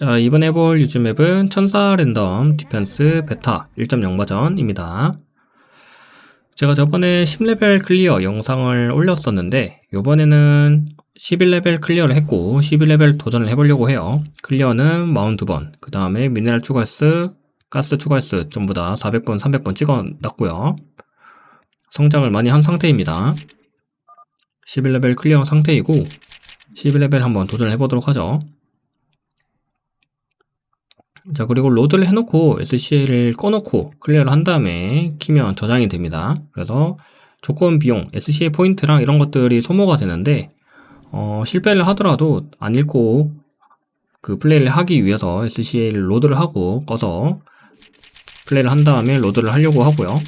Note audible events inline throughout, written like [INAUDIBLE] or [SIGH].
자, 이번에 해볼 유즈 맵은 천사 랜덤 디펜스 베타 1.0 버전입니다. 제가 저번에 10레벨 클리어 영상을 올렸었는데 요번에는 11레벨 클리어를 했고 11레벨 도전을 해보려고 해요. 클리어는 42번, 그 다음에 미네랄 추가 횟수, 가스 추가 횟수 전부 다 400번, 300번 찍어놨고요. 성장을 많이 한 상태입니다. 11레벨 클리어 상태이고 11레벨 한번 도전을 해보도록 하죠. 자, 그리고 로드를 해놓고 SCL을 꺼놓고 클리어를 한 다음에 키면 저장이 됩니다. 그래서 조건 비용, SCL 포인트랑 이런 것들이 소모가 되는데, 어, 실패를 하더라도 안 읽고 그 플레이를 하기 위해서 SCL 로드를 하고 꺼서 플레이를 한 다음에 로드를 하려고 하고요.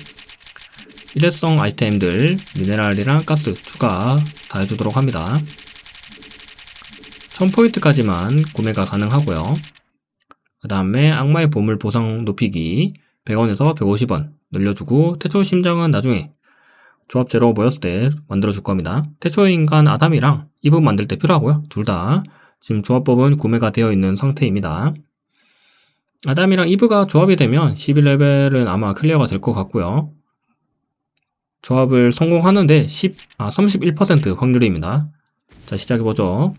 일회성 아이템들, 미네랄이랑 가스 추가 다 해주도록 합니다. 1000포인트까지만 구매가 가능하고요. 그 다음에 악마의 보물 보상 높이기 100원에서 150원 늘려주고 태초 심장은 나중에 조합 제로 모였을 때 만들어줄 겁니다. 태초 인간 아담이랑 이브 만들 때 필요하고요. 둘 다 지금 조합법은 구매가 되어 있는 상태입니다. 아담이랑 이브가 조합이 되면 11레벨은 아마 클리어가 될 것 같고요. 조합을 성공하는데 10, 아, 31% 확률입니다. 자, 시작해보죠.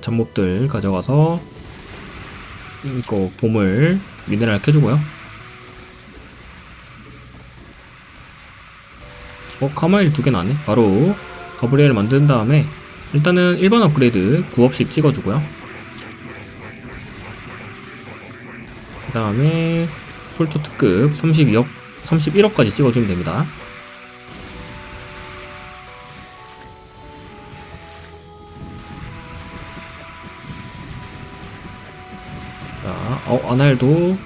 잡몹들 가져가서 이거 보물 미네랄 캐주고요. 어 카마일 두 개 나네. 바로 가브리엘 만든 다음에 일단은 일반 업그레이드 9업씩 찍어주고요. 그 다음에 풀토 특급 32억 31억까지 찍어주면 됩니다. 아날도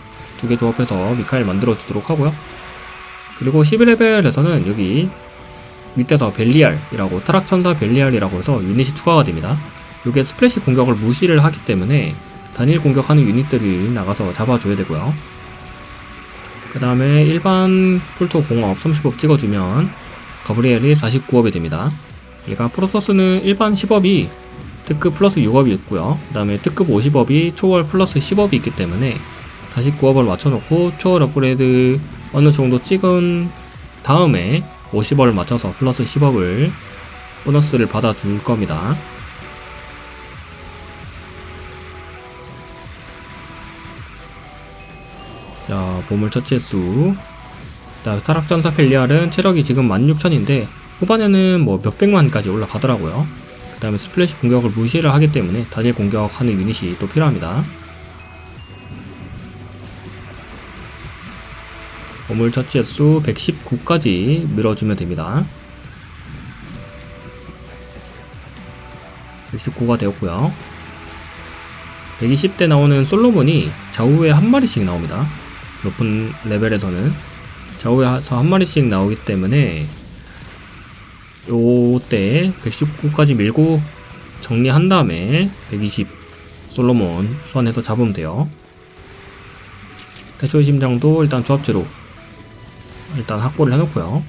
두 개 조합해서 미카엘 만들어 주도록 하고요. 그리고 11레벨에서는 여기 밑에서 벨리알이라고 타락천사 벨리알이라고 해서 유닛이 추가가 됩니다. 이게 스플래시 공격을 무시를 하기 때문에 단일 공격하는 유닛들이 나가서 잡아줘야 되고요. 그 다음에 일반 폴토 공업 30업 찍어주면 가브리엘이 49업이 됩니다. 얘가 프로토스는 일반 10업이 특급 플러스 6업이 있고요. 그 다음에 특급 50업이 초월 플러스 10업이 있기 때문에 다시 9업을 맞춰놓고 초월 업그레이드 어느 정도 찍은 다음에 50업을 맞춰서 플러스 10업을 보너스를 받아줄 겁니다. 자, 보물 처치 횟수. 자, 타락전사 펠리알은 체력이 지금 16,000인데 후반에는 뭐 몇백만까지 올라가더라고요. 그 다음에 스플래시 공격을 무시를 하기 때문에 단일 공격하는 유닛이 또 필요합니다. 보물 처치 횟수 119까지 밀어주면 됩니다. 119가 되었고요. 120대 나오는 솔로몬이 좌우에 한 마리씩 나옵니다. 높은 레벨에서는 좌우에서 한 마리씩 나오기 때문에 요때 119까지 밀고 정리한 다음에 120 솔로몬 소환해서 잡으면 돼요. 대초의 심장도 일단 조합체로 일단 확보를 해놓고요.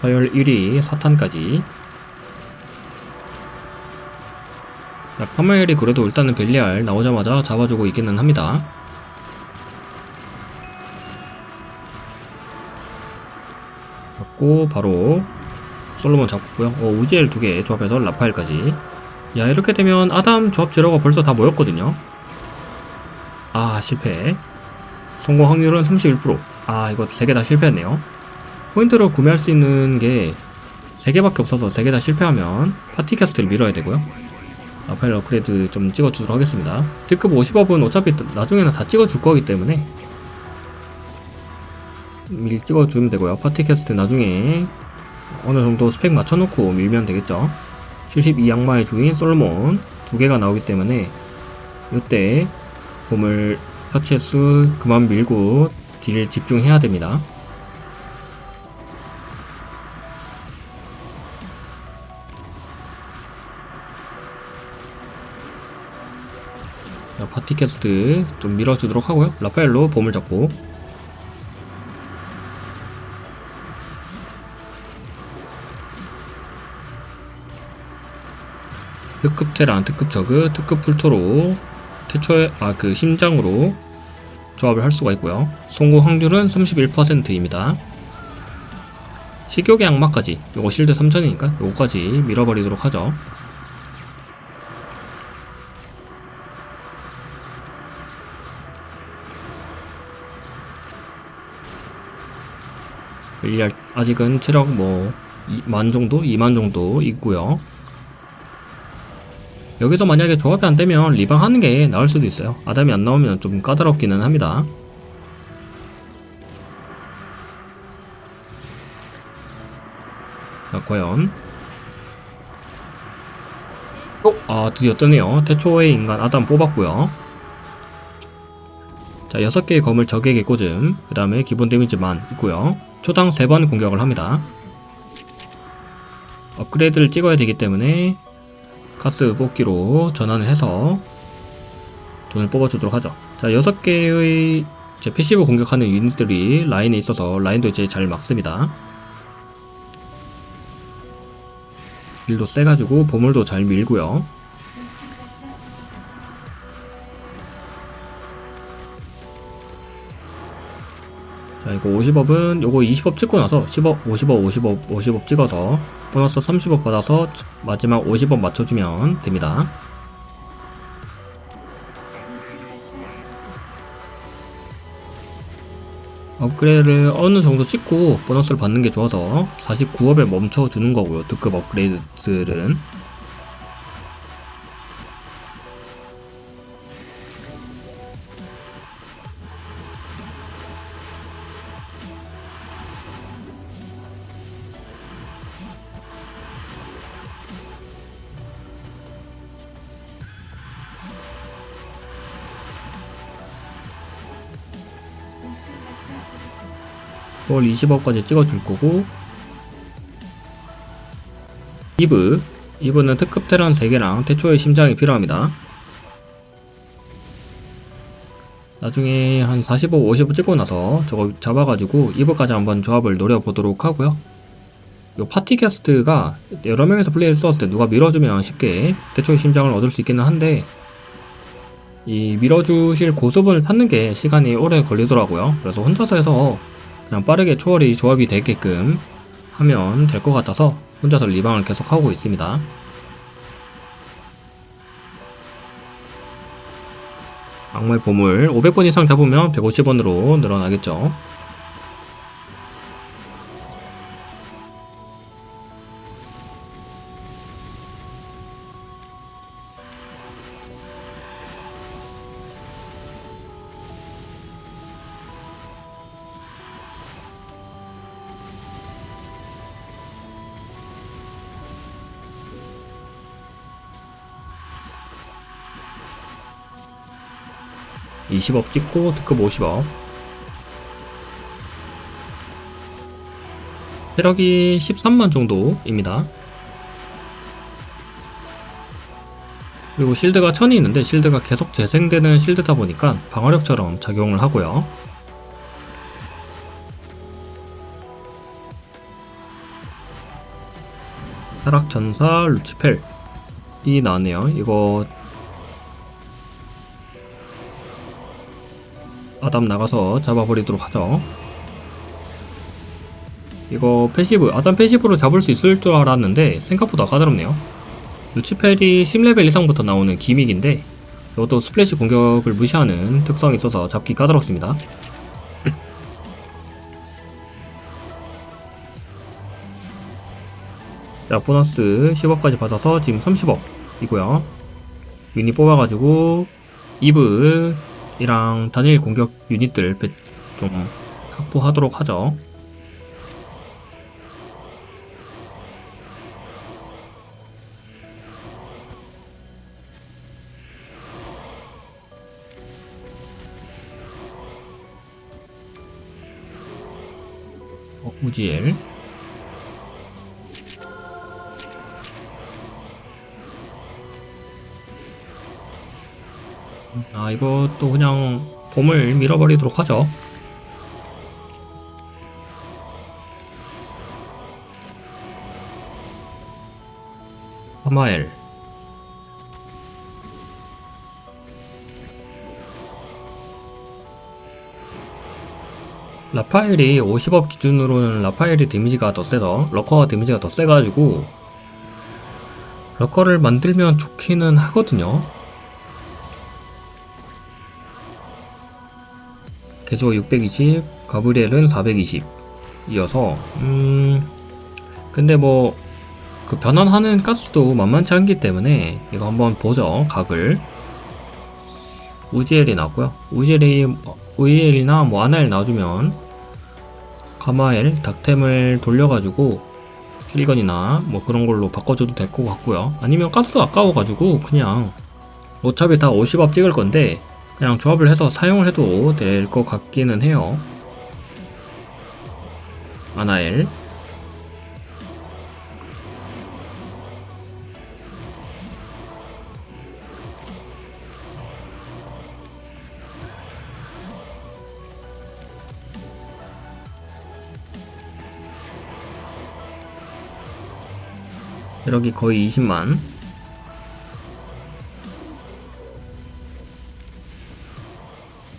서열 1위 사탄까지 파마엘이 그래도 일단은 벨리알 나오자마자 잡아주고 있기는 합니다. 잡고 바로 솔로몬 잡고요. 어, 우지엘 두 개 조합해서 라파엘까지. 야 이렇게 되면 아담 조합 제로가 벌써 다 모였거든요. 아 실패. 성공 확률은 31%. 아 이거 세 개 다 실패했네요. 포인트로 구매할 수 있는 게 3개밖에 없어서 3개 다 실패하면 파티 캐스트를 밀어야 되고요. 라파엘 업그레이드 좀 찍어주도록 하겠습니다. 특급 50업은 어차피 나중에는 다 찍어줄 거기 때문에 미리 찍어주면 되고요. 파티 캐스트 나중에 어느 정도 스펙 맞춰놓고 밀면 되겠죠. 72 양마의 주인 솔로몬 두 개가 나오기 때문에 이때 보물 횟수 그만 밀고 딜 집중해야 됩니다. 파티캐스트 좀 밀어주도록 하고요. 라파엘로 보물 잡고. 특급 테란, 특급 저그, 특급 풀토로 태초에 아그 심장으로 조합을 할 수가 있고요. 성공 확률은 31%입니다. 식욕의 악마까지 요거 실드 3000이니까 요거까지 밀어버리도록 하죠. 일 아직은 체력 뭐만 정도, 2만 정도 있고요. 여기서 만약에 조합이 안 되면 리방 하는 게 나을 수도 있어요. 아담이 안 나오면 좀 까다롭기는 합니다. 자, 과연. 어, 아, 드디어 뜨네요. 태초의 인간 아담 뽑았고요. 자, 6개의 검을 적에게 꽂음. 그 다음에 기본 데미지 만 있고요. 초당 3번 공격을 합니다. 업그레이드를 찍어야 되기 때문에 가스 뽑기로 전환을 해서 돈을 뽑아주도록 하죠. 자, 6개의 제 패시브 공격하는 유닛들이 라인에 있어서 라인도 이제 잘 막습니다. 일도 세가지고 보물도 잘 밀고요. 자, 이거 50업은 요거 20업 찍고 나서 10업, 50업, 50업, 50업 찍어서 보너스 30업 받아서 마지막 50업 맞춰주면 됩니다. 업그레이드를 어느 정도 찍고 보너스를 받는 게 좋아서 49업에 멈춰주는 거고요. 특급 업그레이드들은. 그걸 20억까지 찍어줄 거고. 이브. 이브는 특급 테란 3개랑 태초의 심장이 필요합니다. 나중에 한 45, 50을 찍고 나서 저거 잡아가지고 이브까지 한번 조합을 노려보도록 하고요. 요 파티캐스트가 여러 명에서 플레이를 썼을 때 누가 밀어주면 쉽게 태초의 심장을 얻을 수 있기는 한데 이 밀어주실 고수분을 찾는 게 시간이 오래 걸리더라고요. 그래서 혼자서 해서 그냥 빠르게 초월이 조합이 되게끔 하면 될 것 같아서 혼자서 리방을 계속 하고 있습니다. 악마의 보물 500번 이상 잡으면 150원으로 늘어나겠죠. 20업 찍고 특급 50업 체력이 13만 정도입니다. 그리고 실드가 1000이 있는데 실드가 계속 재생되는 실드다 보니까 방어력처럼 작용을 하고요. 타락전사 루치펠 이 나왔네요. 이거 아담 나가서 잡아버리도록 하죠. 이거 패시브, 아담 패시브로 잡을 수 있을 줄 알았는데 생각보다 까다롭네요. 루치펠이 10레벨 이상부터 나오는 기믹인데 이것도 스플래시 공격을 무시하는 특성이 있어서 잡기 까다롭습니다. [LAUGHS] 자, 보너스 10억까지 받아서 지금 30억이고요. 유닛 뽑아가지고 이브 이랑 단일 공격 유닛들 배- 좀 확보하도록 하죠. 어, 우지엘 아 이것도 그냥 봄을 밀어버리도록 하죠. 하마엘 라파엘이 50업 기준으로는 라파엘이 데미지가 더 세서 러커가 데미지가 더 세가지고 러커를 만들면 좋기는 하거든요. 개수가 620, 가브리엘은 420 이어서 음 근데 뭐 그 변환하는 가스도 만만치 않기 때문에 이거 한번 보죠 각을. 우지엘이 나왔고요. 우지엘이 우이엘이나 뭐 아나엘 나와주면 가마엘 닥템을 돌려가지고 힐건이나 뭐 그런 걸로 바꿔줘도 될 것 같고요. 아니면 가스 아까워가지고 그냥 어차피 다 50업 찍을 건데 그냥 조합을 해서 사용을 해도 될 것 같기는 해요. 아나엘. 이력이 거의 20만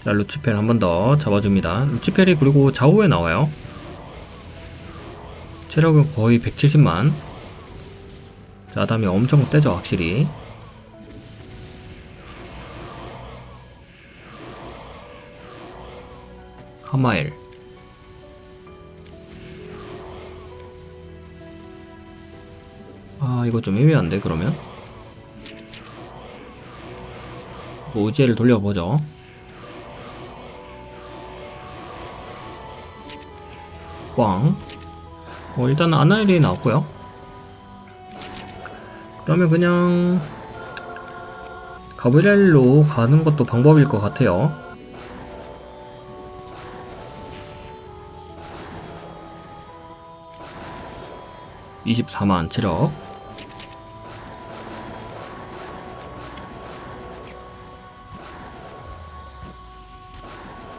자 루치펠 한 번 더 잡아줍니다. 루치펠이 그리고 좌우에 나와요. 체력은 거의 170만. 자 아담이 엄청 세죠 확실히. 하마엘. 아 이거 좀 애매한데 그러면? 오지를 돌려보죠 꽝. 어, 일단 아나일이 나왔고요. 그러면 그냥 가브리엘로 가는 것도 방법일 것 같아요. (24만) 체력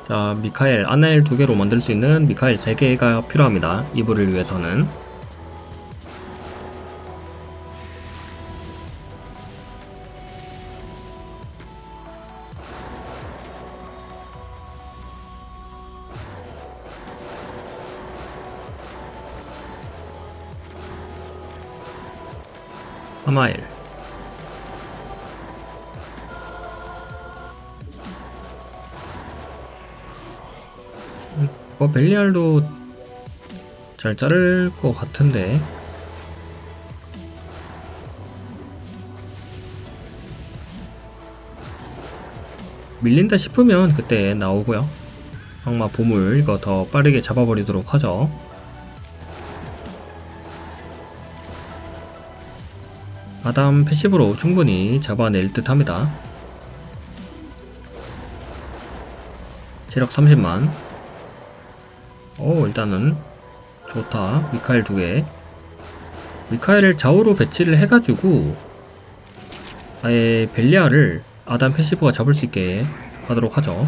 자, 미카엘, 아나엘 두 개로 만들 수 있는 미카엘 세 개가 필요합니다. 이불을 위해서는. 하마엘. 어, 벨리알도 잘 자를 것 같은데. 밀린다 싶으면 그때 나오고요. 악마 보물 이거 더 빠르게 잡아버리도록 하죠. 아담 패시브로 충분히 잡아낼 듯 합니다. 체력 30만. 오 일단은 좋다. 미카엘 두개. 미카엘을 좌우로 배치를 해가지고 아예 벨리아를 아담 패시브가 잡을 수 있게 하도록 하죠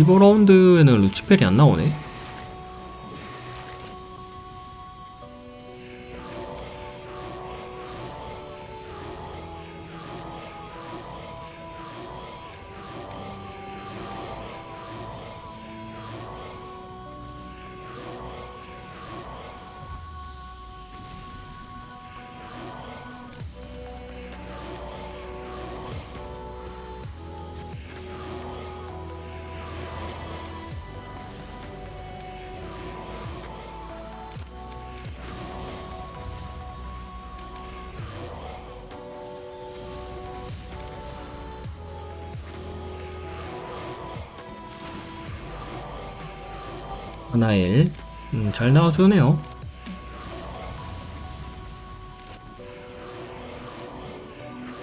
어 25라운드에는 루치펠이 안 나오네 하나일. 음, 잘 나와주네요.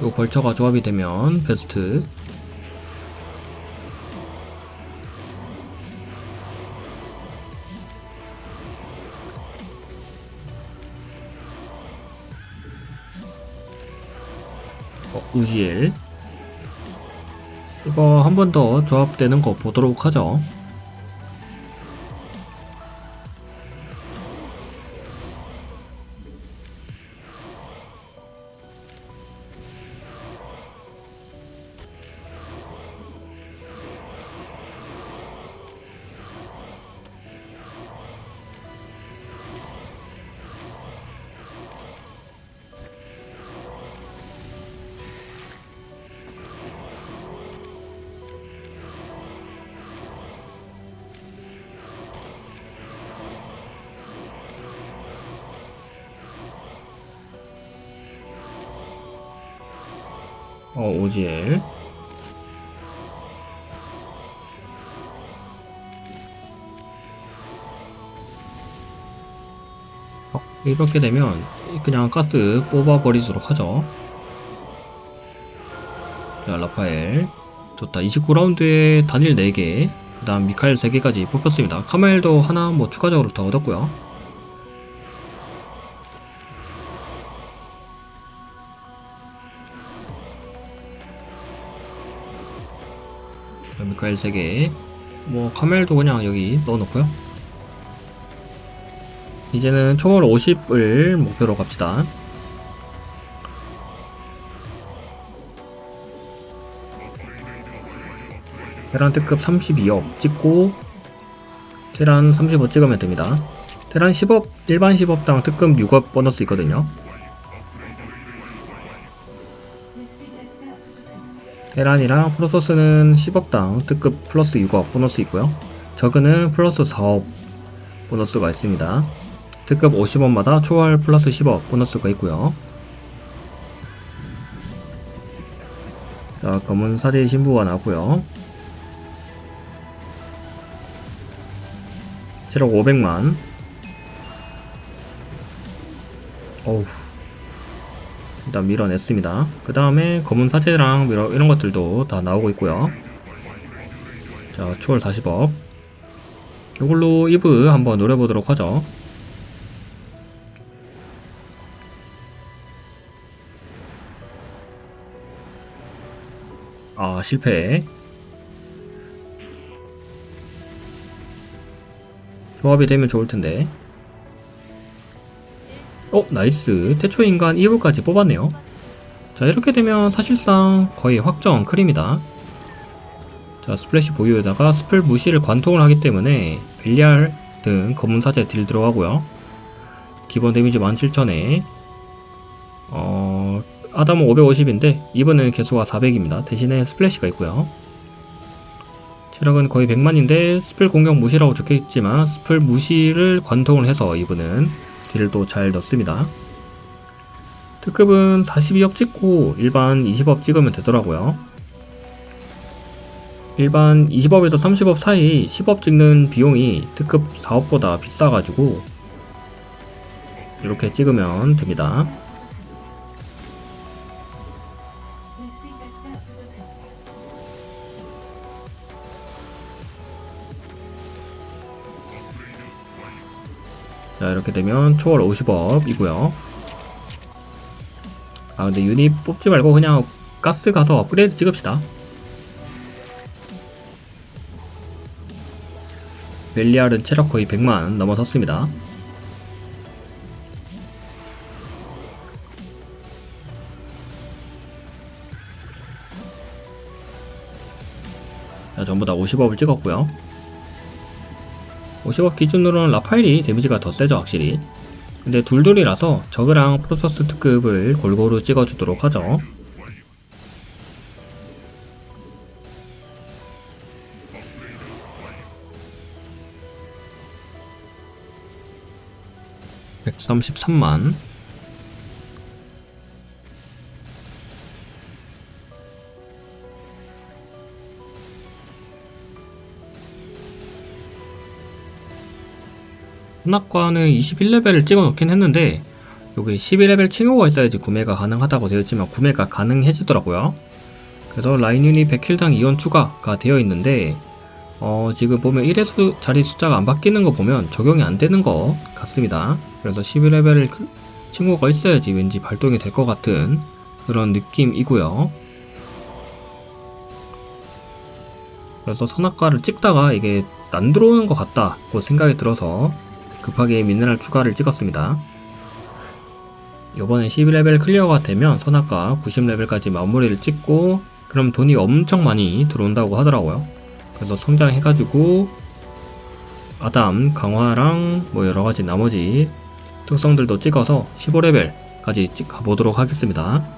요 벌처가 조합이 되면 베스트. 어, 우지엘 이거 한 번 더 조합되는 거 보도록 하죠 어, 오지엘. 어, 이렇게 되면 그냥 가스 뽑아버리도록 하죠. 자, 라파엘. 좋다. 29라운드에 단일 4개, 그 다음 미카엘 3개까지 뽑혔습니다. 카멜도 하나 뭐 추가적으로 더 얻었고요. 미카엘 3개 뭐 카멜도 그냥 여기 넣어놓고요. 이제는 초월 50을 목표로 갑시다. 테란 특급 32업 찍고 테란 35 찍으면 됩니다. 테란 10업 일반 10업당 특급 6업 보너스 있거든요 테란이랑 프로토스는 10업당 특급 플러스 6업 보너스 있고요. 저그는 플러스 4업 보너스가 있습니다. 특급 50업마다 초월 플러스 10업 보너스가 있고요. 자, 검은 사제의 신부가 나왔고요. 체력 500만. 어우. 일단 밀어냈습니다. 그 다음에 검은 밀어, 이런 것들도 다 나오고 있고요. 자, 초월 40억. 이걸로 이브 한번 노려보도록 하죠. 아, 실패. 조합이 되면 좋을 텐데. 어, 나이스. 태초인간 2부까지 뽑았네요. 자, 이렇게 되면 사실상 거의 확정 크림이다. 자, 스플래시 보유에다가 스플 무시를 관통을 하기 때문에 벨리알 등 검은 사제 딜 들어가고요. 기본 데미지 17,000에 어, 아담은 550인데 이번은 개수가 400입니다. 대신에 스플래시가 있고요. 체력은 거의 100만인데 스플 공격 무시라고 적혀있지만 스플 무시를 관통을 해서 이분은 딜도 잘 넣습니다. 특급은 42업 찍고 일반 20업 찍으면 되더라고요. 일반 20업에서 30업 사이 10업 찍는 비용이 특급 4업보다 비싸가지고 이렇게 찍으면 됩니다. 자 이렇게 되면 초월 50업이고요. 아 근데 유닛 뽑지 말고 그냥 가스 가서 업그레이드 찍읍시다. 벨리알은 체력 거의 100만 넘어섰습니다. 자 전부 다 50업을 찍었고요 50업 기준으로는 라파엘이 데미지가 더 세죠 확실히. 근데 둘둘이라서 저그랑 프로토스 특급을 골고루 찍어주도록 하죠. (133만) 선악과는 21레벨을 찍어 놓긴 했는데 여기 12레벨 칭호가 있어야지 구매가 가능하다고 되어 있지만 구매가 가능해지더라고요. 그래서 라인 유닛 100킬당 2원 추가가 되어 있는데 어, 지금 보면 1회 수, 자리 숫자가 안 바뀌는 거 보면 적용이 안 되는 것 같습니다. 그래서 11레벨 칭호가 있어야지 왠지 발동이 될 것 같은 그런 느낌이고요. 그래서 선악과를 찍다가 이게 안 들어오는 것 같다고 생각이 들어서 급하게 미네랄 추가를 찍었습니다. 이번에 12레벨 클리어가 되면 선악과 90레벨까지 마무리를 찍고 그럼 돈이 엄청 많이 들어온다고 하더라고요. 그래서 성장해가지고 아담 강화랑 뭐 여러가지 나머지 특성들도 찍어서 15레벨까지 찍 가보도록 하겠습니다.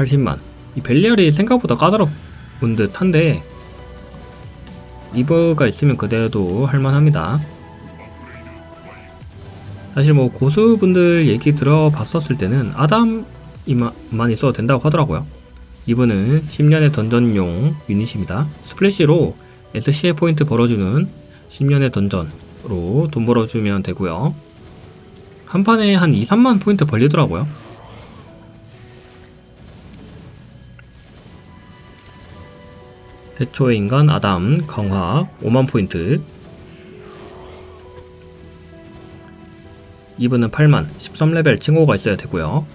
백 180만. 이 벨리알이 생각보다 까다로운 듯한데 이버가 있으면 그대도 할만합니다. 사실 뭐 고수분들 얘기 들어봤었을 때는 아담이만 있어도 된다고 하더라고요. 이분은 10년의 던전용 유닛입니다. 스플래시로 SCA 포인트 벌어주는 10년의 던전으로 돈 벌어주면 되고요. 한 판에 한 2, 3만 포인트 벌리더라고요. 대초의 인간 아담 강화 5만 포인트. 이분은 8만 13레벨 칭호가 있어야 되고요.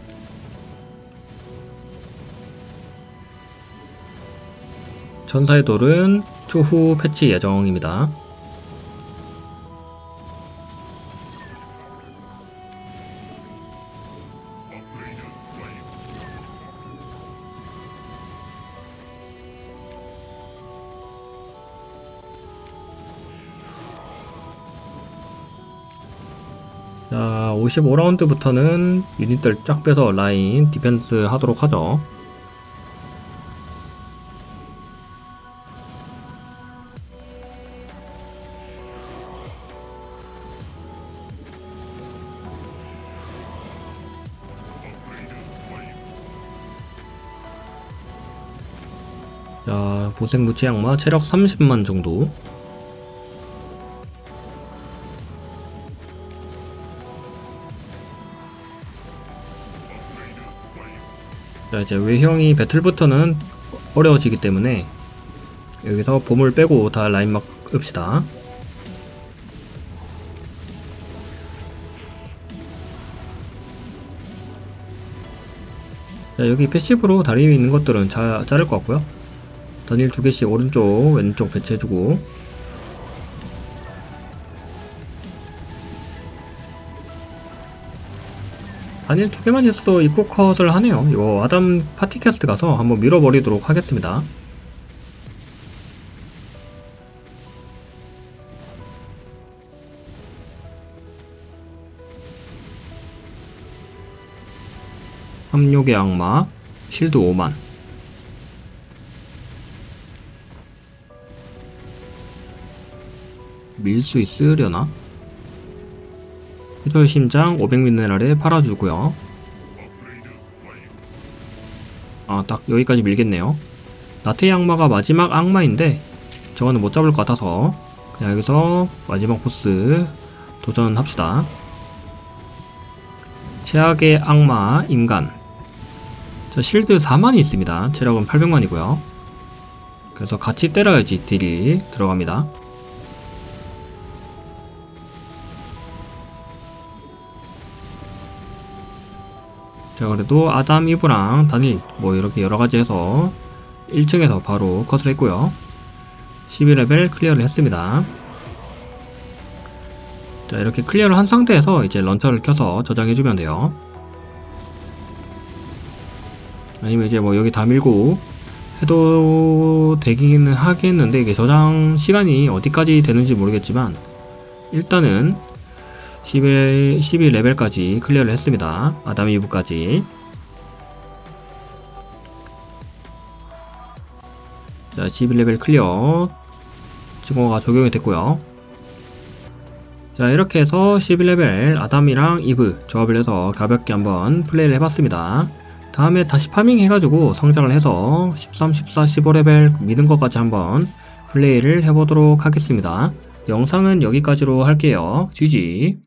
전사의 돌은 추후 패치 예정입니다 자, 55라운드부터는 유닛들 쫙 빼서 라인 디펜스 하도록 하죠. 자, 보색 무치 양마 체력 30만 정도. 자 이제 외형이 배틀부터는 어려워지기 때문에 여기서 보물 빼고 다 라인 막 읍시다. 자 여기 패시브로 다리 위에 있는 것들은 자, 자를 것 같고요. 단일 두 개씩 오른쪽 왼쪽 배치해주고 단일 두 개만 있어도 입구 컷을 하네요. 이거 아담 파티캐스트 가서 한번 밀어버리도록 하겠습니다. 함욕의 악마 실드 5만 밀 수 있으려나? 해절 심장 500미네랄에 팔아주고요. 아, 딱 여기까지 밀겠네요. 나트의 악마가 마지막 악마인데 저거는 못 잡을 것 같아서 그냥 여기서 마지막 보스 도전합시다. 최악의 악마 인간 저 실드 4만이 있습니다. 체력은 800만이고요. 그래서 같이 때려야지 딜이 들어갑니다. 자 그래도 아담 이브랑 단일 뭐 이렇게 여러가지 해서 1층에서 바로 컷을 했고요. 12레벨 클리어를 했습니다. 자 이렇게 클리어를 한 상태에서 이제 런처를 켜서 저장해주면 돼요. 아니면 이제 뭐 여기 다 밀고 해도 되기는 하겠는데 이게 저장 시간이 어디까지 되는지 모르겠지만 일단은 11, 12레벨까지 클리어를 했습니다. 아담 이브까지. 자, 11레벨 클리어. 증오가 적용이 됐고요. 자, 이렇게 해서 11레벨 아담이랑 이브 조합을 해서 가볍게 한번 플레이를 해봤습니다. 다음에 다시 파밍 해가지고 성장을 해서 13, 14, 15레벨 미는 것까지 한번 플레이를 해보도록 하겠습니다. 영상은 여기까지로 할게요. GG.